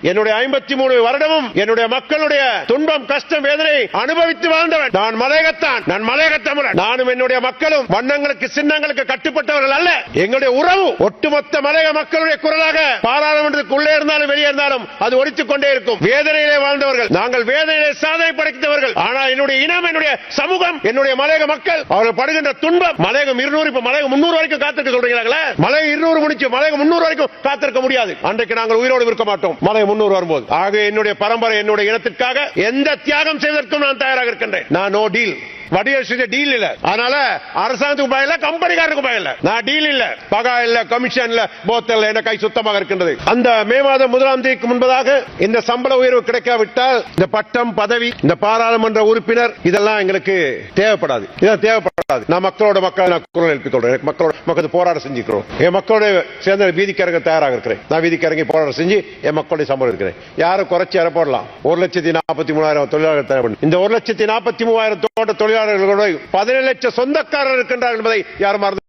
என்னுடைய ஐம்பத்தி மூணு வருடமும் என்னுடைய மக்களுடைய துன்பம் கஷ்டம் வேதனை அனுபவித்து வாழ்ந்தவன். நான் மலையகத்தான். நான் மலையக தமிழன் நானும் என்னுடைய மக்களும் வண்ணங்களுக்கு சின்னங்களுக்கு கட்டுப்பட்டவர்கள் அல்ல. எங்களுடைய உறவு ஒட்டுமொத்த மலையக மக்களுடைய குரலாக பாராளுமன்றத்துக்கு உள்ளே இருந்தாலும் வெளியே இருந்தாலும் அது ஒலித்துக் கொண்டே இருக்கும். வேதனையிலே வாழ்ந்தவர்கள். நாங்கள் வேதனையிலே சாதனை படைத்தவர்கள். ஆனால் என்னுடைய இனம் என்னுடைய சமூகம் என்னுடைய மலையக மக்கள் அவர்கள் படுகின்ற துன்பம் மலையகம் இருநூறு இப்ப மலையகம் முன்னூறு வரைக்கும் காத்திருக்க சொல்றீங்களா மலையகம் இருநூறு முடிச்சு மலையகம் முன்னூறு வரைக்கும் காத்திருக்க முடியாது. அன்றைக்கு நாங்கள் உயிரோடு இருக்க மாட்டோம். மலையம் முன்னூறு வரும்போது. ஆக என்னுடைய பரம்பரை என்னுடைய இனத்திற்காக எந்த தியாகம் செய்வதற்கும் நான் தயாராக இருக்கின்றேன். நான் நோ டீல் வடிவேல் செஞ்ச டீல் இல்ல. அதனால அரசாங்கத்துக்கு பயம் இல்ல கம்பெனிக்காரருக்கு பயம் இல்ல. நான் டீல் இல்ல. பகா இல்ல கமிஷன் இல்ல போத்தல் என்ன கை சுத்தமாக இருக்கின்றது. அந்த மே மாதம் முதலாம் தேதிக்கு முன்பதாக இந்த சம்பள உயர்வு கிடைக்காவிட்டால் இந்த பட்டம் பதவி இந்த பாராளுமன்ற உறுப்பினர் இதெல்லாம் எங்களுக்கு தேவைப்படாது. இதெல்லாம் தேவைப்படாது. நான் மக்களோட மக்கள் நான் குரல் எழுப்பி சொல்றேன். எனக்கு மக்களோட மக்கள் போராட செஞ்சுக்கிறோம். என் மக்களோட சேர்ந்த வீதிக்கு இறங்க தயாராக இருக்கிறேன் நான் வீதிக்கு இறங்கி போராட்டம் செஞ்சு என் மக்களுடைய சம்பளம் இருக்கிறேன் யாரும் குறைச்சி இற போடலாம்? ஒரு லட்சத்தி நாற்பத்தி மூணாயிரம் தொழிலாளர்கள் தேவைப்படும் இந்த ஒரு லட்சத்தி நாற்பத்தி மூவாயிரம் தோட்ட தொழிலாளர்களோட பதினேழு லட்சம் சொந்தக்காரர் இருக்கின்றார்கள் என்பதை யாரும் மறந்து